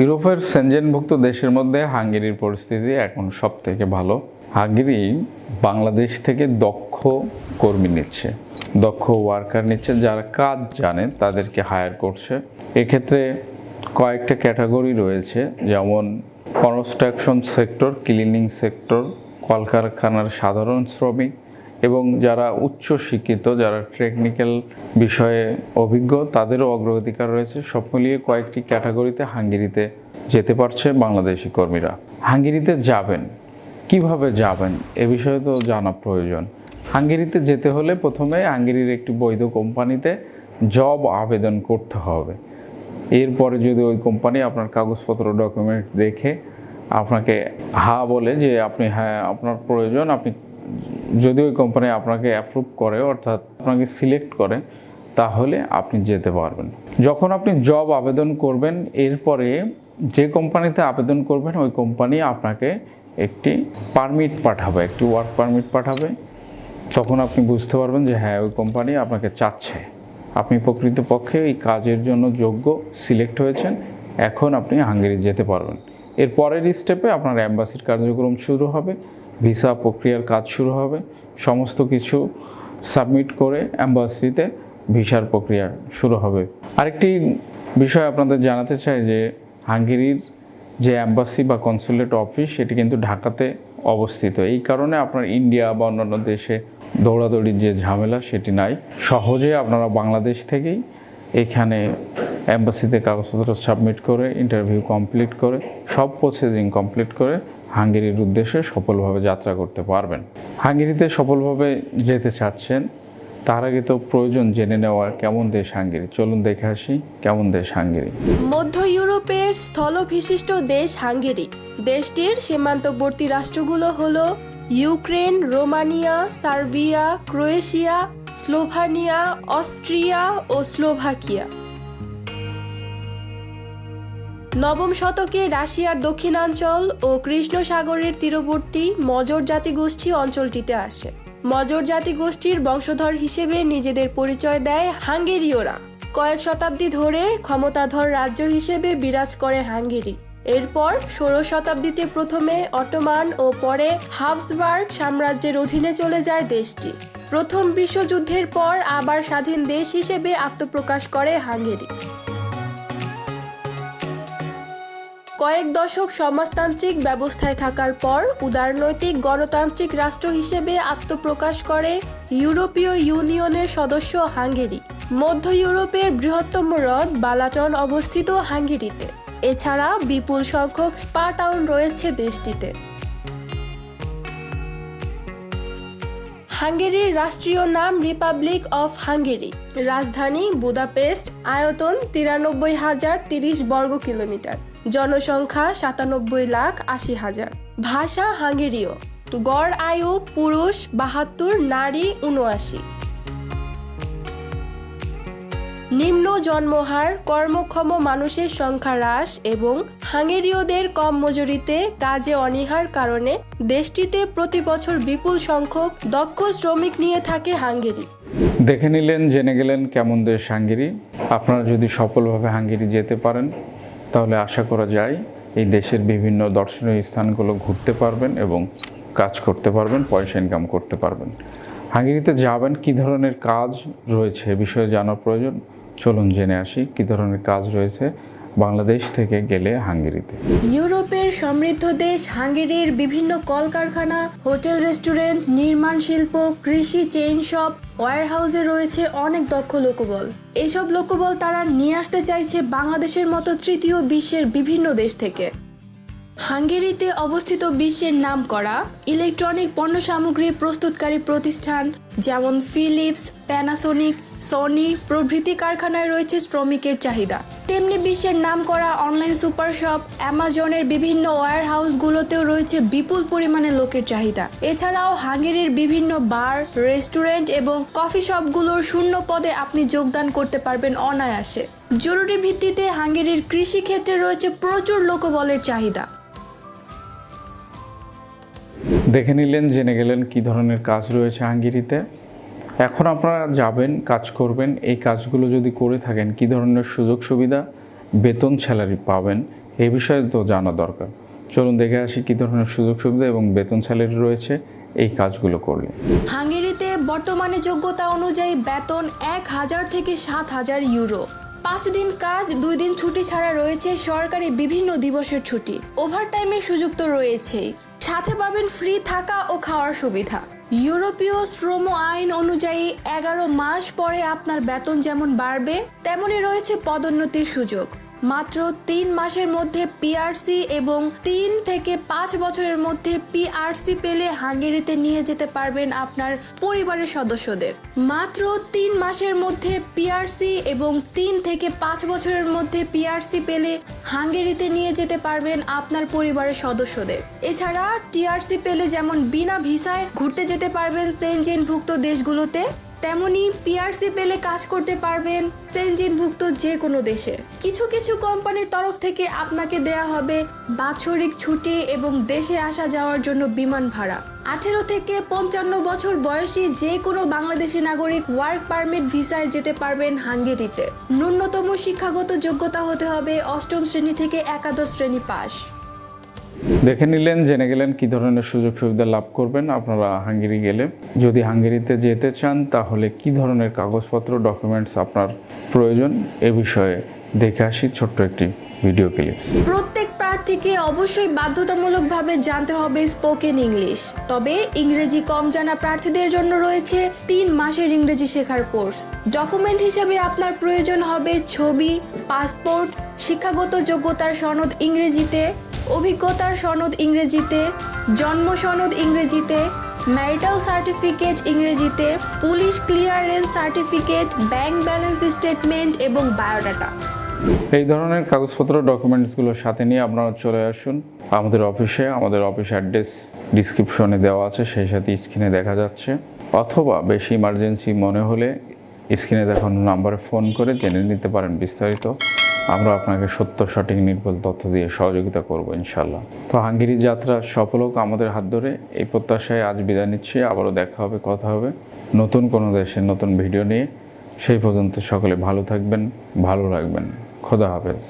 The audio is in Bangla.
ইউরোপের সেনজেনভুক্ত দেশের মধ্যে হাঙ্গেরির পরিস্থিতি এখন সব থেকে ভালো। হাঙ্গেরি বাংলাদেশ থেকে দক্ষ কর্মী নিচ্ছে। দক্ষ ওয়ার্কার নিচ্ছে, যারা কাজ জানে, তাদেরকে হায়ার করছে। এক্ষেত্রে কয়েকটা ক্যাটাগরি রয়েছে, যেমন কনস্ট্রাকশন সেক্টর, ক্লিনিং সেক্টর, কলকারখানার সাধারণ শ্রমিক এবং যারা উচ্চ শিক্ষিত, যারা টেকনিক্যাল বিষয়ে অভিজ্ঞ, তাদেরও অগ্রাধিকার রয়েছে। সব মিলিয়ে কয়েকটি ক্যাটাগরিতে হাঙ্গেরিতে যেতে পারছে বাংলাদেশি কর্মীরা। হাঙ্গেরিতে যাবেন? কীভাবে যাবেন? এ বিষয়ে তো জানা প্রয়োজন। হাঙ্গেরিতে যেতে হলে প্রথমে হাঙ্গেরির একটি বৈধ কোম্পানিতে জব আবেদন করতে হবে। এরপরে যদি ওই কোম্পানি আপনার কাগজপত্র ডকুমেন্ট দেখে আপনাকে হা বলে যে আপনি হ্যাঁ আপনার প্রয়োজন, আপনি যদি ওই কোম্পানি আপনাকে অ্যাপ্রুভ করে, অর্থাৎ আপনাকে সিলেক্ট করে, তাহলে আপনি যেতে পারবেন। যখন আপনি জব আবেদন করবেন, এরপরে যে কোম্পানিতে আবেদন করবেন, ওই কোম্পানি আপনাকে একটি পারমিট পাঠাবে, একটি ওয়ার্ক পারমিট পাঠাবে। তখন আপনি বুঝতে পারবেন যে হ্যাঁ ওই কোম্পানি আপনাকে চাচ্ছে। আপনি প্রকৃতপক্ষে এই কাজের জন্য যোগ্য সিলেক্ট হয়েছেন, এখন আপনি হাঙ্গেরি যেতে পারবেন। এর পরের স্টেপে আপনার অ্যাম্বাসির কার্যক্রম শুরু হবে। ভিসা প্রক্রিয়ার কাজ শুরু হবে। সমস্ত কিছু সাবমিট করে অ্যাম্বাসিতে ভিসার প্রক্রিয়া শুরু হবে। আরেকটি বিষয় আপনাদের জানাতে চাই যে, হাঙ্গেরির যে অ্যাম্বাসি বা কনসুলেট অফিস, সেটি কিন্তু ঢাকাতে অবস্থিত। এই কারণে আপনার ইন্ডিয়া বা অন্যান্য দেশে দৌড়াদৌড়ির যে ঝামেলা, সেটি নাই। সহজে আপনারা বাংলাদেশ থেকেই এখানে অ্যাম্বাসিতে কাগজপত্র সাবমিট করে, ইন্টারভিউ কমপ্লিট করে, সব প্রসেসিং কমপ্লিট করে হাঙ্গেরির উদ্দেশ্যে সফলভাবে যাত্রা করতে পারবেন। হাঙ্গেরিতে সফলভাবে যেতে চাচ্ছেন, তার আগে তো প্রয়োজন জেনে নেওয়া কেমন দেশ হাঙ্গেরি? চলুন দেখে আসি, কেমন দেশ হাঙ্গেরি? মধ্য ইউরোপের স্থলবিশিষ্ট দেশ হাঙ্গেরি। দেশটির সীমান্তবর্তী রাষ্ট্রগুলো হলো Ukraine, Romania, Serbia, Croatia, Slovenia, Austria ও স্লোভাকিয়া। নবম শতকে রাশিয়ার দক্ষিণাঞ্চল ও কৃষ্ণ সাগরের তীরবর্তী মজর জাতিগোষ্ঠী অঞ্চলটিতে আসে। মজর জাতিগোষ্ঠীর বংশধর হিসেবে নিজেদের পরিচয় দেয় হাঙ্গেরীয়রা। কয়েক শতাব্দী ধরে ক্ষমতাধর রাজ্য হিসেবে বিরাজ করে হাঙ্গেরি। এরপর ষোড়শ শতাব্দীতে প্রথমে অটোমান ও পরে হাবসবার্গ সাম্রাজ্যের অধীনে চলে যায় দেশটি। প্রথম বিশ্বযুদ্ধের পর আবার স্বাধীন দেশ হিসেবে আত্মপ্রকাশ করে হাঙ্গেরি। কয়েক দশক সমাজতান্ত্রিক ব্যবস্থায় থাকার পর উদারনৈতিক গণতান্ত্রিক রাষ্ট্র হিসেবে আত্মপ্রকাশ করে ইউরোপীয় ইউনিয়নের সদস্য হাঙ্গেরি। মধ্য ইউরোপের বৃহত্তম হ্রদ বালাটন অবস্থিত হাঙ্গেরিতে। এছাড়া বিপুল সংখ্যক স্পা টাউন রয়েছে দেশটিতে। হাঙ্গেরির রাষ্ট্রীয় নাম রিপাবলিক অফ হাঙ্গেরি। রাজধানী বুদাপেস্ট, আয়তন তিরানব্বই হাজার তিরিশ বর্গ কিলোমিটার। জনসংখ্যা সাতানব্বই লাখ আশি হাজার। ভাষা হাঙ্গেরীয়। গড় আয়ু পুরুষ বাহাত্তর, নারী উনআশি নিম্ন জন্মহার, কর্মক্ষম মানুষের সংখ্যা হ্রাস এবং হাঙ্গেরীয়দের কম মজুরিতে কাজে অনীহার কারণে দেশটিতে প্রতি বছর বিপুল সংখ্যক দক্ষ শ্রমিক নিয়ে থাকে হাঙ্গেরি। দেখে নিলেন, জেনে গেলেন কেমন দেশ হাঙ্গেরি। আপনারা যদি সফলভাবে হাঙ্গেরি যেতে পারেন তাহলে আশা করা যায় এই দেশের বিভিন্ন দর্শনীয় স্থানগুলো ঘুরতে পারবেন এবং কাজ করতে পারবেন, পয়সা ইনকাম করতে পারবেন। হাঙ্গেরিতে যাবেন, কি ধরনের কাজ রয়েছে এ বিষয়ে জানার প্রয়োজন? চলুন জেনে আসি, কি ধরনের কাজ রয়েছে বাংলাদেশ থেকে গেলে হাঙ্গেরিতে। ইউরোপের সমৃদ্ধ দেশ হাঙ্গেরির বিভিন্ন কলকারখানা, হোটেল রেস্টুরেন্ট, নির্মাণ শিল্প, কৃষি চেইন শপ, ওয়ারহাউসে রয়েছে অনেক দক্ষ লোকবল। এইসব লোকবল তারা নিয়ে আসতে চাইছে বাংলাদেশের মতো তৃতীয় বিশ্বের বিভিন্ন দেশ থেকে। হাঙ্গেরিতে অবস্থিত বিশ্বের নাম করা ইলেকট্রনিক পণ্য সামগ্রী প্রস্তুতকারী প্রতিষ্ঠান, যেমন ফিলিপস প্যানাসোনিক সনি প্রভৃতি কারখানায় রয়েছে শ্রমিকের চাহিদা। তেমনি বিশ্বের নাম করা অনলাইন সুপার শপ অ্যামাজনের বিভিন্ন ওয়্যার হাউসগুলোতেও রয়েছে বিপুল পরিমাণে লোকের চাহিদা। এছাড়াও হাঙ্গেরির বিভিন্ন বার রেস্টুরেন্ট এবং কফি শপগুলোর শূন্য পদে আপনি যোগদান করতে পারবেন অনায়াসে। জরুরি ভিত্তিতে হাঙ্গেরির কৃষিক্ষেত্রে রয়েছে প্রচুর লোকবলের চাহিদা। দেখে নিলেন, জেনে গেলেন কী ধরনের কাজ রয়েছে হাঙ্গেরিতে। এখন আপনারা যাবেন, কাজ করবেন, এই কাজগুলো যদি করে থাকেন, কী ধরনের সুযোগ সুবিধা? বেতন, স্যালারি পাবেন, এ বিষয়ে তো জানা দরকার। চলুন দেখে আসি কী ধরনের সুযোগ সুবিধা এবং বেতন, স্যালারি রয়েছে, এই কাজগুলো করলে। হাঙ্গেরিতে বর্তমানে যোগ্যতা অনুযায়ী বেতন এক হাজার থেকে সাত হাজার ইউরো। পাঁচ দিন কাজ, দুই দিন ছুটি ছাড়া রয়েছে সরকারি বিভিন্ন দিবসের ছুটি। ওভারটাইমের সুযোগ তো রয়েছেই। সাথে পাবেন ফ্রি থাকা ও খাওয়ার সুবিধা। ইউরোপীয় শ্রম আইন অনুযায়ী এগারো মাস পরে আপনার বেতন যেমন বাড়বে, তেমনই রয়েছে পদোন্নতির সুযোগ। মাত্র তিন মাসের মধ্যে পিআরসি এবং তিন থেকে পাঁচ বছরের মধ্যে পিআরসি পেলে হাঙ্গেরিতে নিয়ে যেতে পারবেন আপনার পরিবারের সদস্যদের। মাত্র তিন মাসের মধ্যে পিআরসি এবং তিন থেকে পাঁচ বছরের মধ্যে পিআরসি পেলে হাঙ্গেরিতে নিয়ে যেতে পারবেন আপনার পরিবারের সদস্যদের। এছাড়া টিআরসি পেলে যেমন বিনা ভিসায় ঘুরতে যেতে পারবেন সেনজেনভুক্ত দেশগুলোতে। তেমনি পিআরসি পেলে কাজ করতে পারবেন সেনজিনভুক্ত যে কোনো দেশে। কিছু কিছু কোম্পানির তরফ থেকে আপনাকে দেয়া হবে বাৎসরিক ছুটি এবং দেশে আসা যাওয়ার জন্য বিমান ভাড়া। আঠেরো থেকে পঞ্চান্ন বছর বয়সী যে কোনো বাংলাদেশি নাগরিক ওয়ার্ক পারমিট ভিসায় যেতে পারবেন হাঙ্গেরিতে। ন্যূনতম শিক্ষাগত যোগ্যতা হতে হবে অষ্টম শ্রেণি থেকে একাদশ শ্রেণি পাস দেখে নিলেন, জেনে গেলেন কী ধরনের সুযোগ সুবিধা লাভ করবেন আপনারা হাঙ্গেরি গেলে। যদি হাঙ্গেরিতে যেতে চান, তাহলে কি ধরনের কাগজপত্র ডকুমেন্টস আপনার প্রয়োজন? এ বিষয়ে দেখে আসি ছোট্ট একটি ভিডিও ক্লিপস প্রত্যেক প্রার্থীকে অবশ্যই বাধ্যতামূলকভাবে জানতে হবে স্পোকেন ইংলিশ তবে ইংরেজি কম জানা প্রার্থীদের জন্য রয়েছে তিন মাসের ইংরেজি শেখার কোর্স। ডকুমেন্ট হিসেবে আপনার প্রয়োজন হবে ছবি পাসপোর্ট শিক্ষাগত যোগ্যতার সনদ ইংরেজিতে। অভিজ্ঞতার সনদ ইংরেজিতে, জন্ম সনদ ইংরেজিতে ম্যারিটাল সার্টিফিকেট ইংরেজিতে, police clearance certificate bank balance statement এবং বায়োডাটা এই ধরনের কাগজপত্র ডকুমেন্টসগুলো সাথে নিয়ে আপনারা চলে আসুন আমাদের অফিসে আমাদের অফিস অ্যাড্রেস ডিসক্রিপশনে দেওয়া আছে, সেই সাথে স্ক্রিনে দেখা যাচ্ছে। অথবা বেশি ইমার্জেন্সি মনে হলে স্ক্রিনে দেখানো নাম্বারে ফোন করে জেনে নিতে পারেন বিস্তারিত। আমরা আপনাকে সত্য, সঠিক, নির্ভুল তথ্য দিয়ে সহযোগিতা করব ইনশাল্লাহ তো হাঙ্গেরি যাত্রা সফল হোক আমাদের হাত ধরে, এই প্রত্যাশায় আজ বিদায় নিচ্ছি। আবারও দেখা হবে, কথা হবে। নতুন কোনো দেশের নতুন ভিডিও নিয়ে। সেই পর্যন্ত সকলে ভালো থাকবেন, ভালো রাখবেন। খোদা হাফেজ।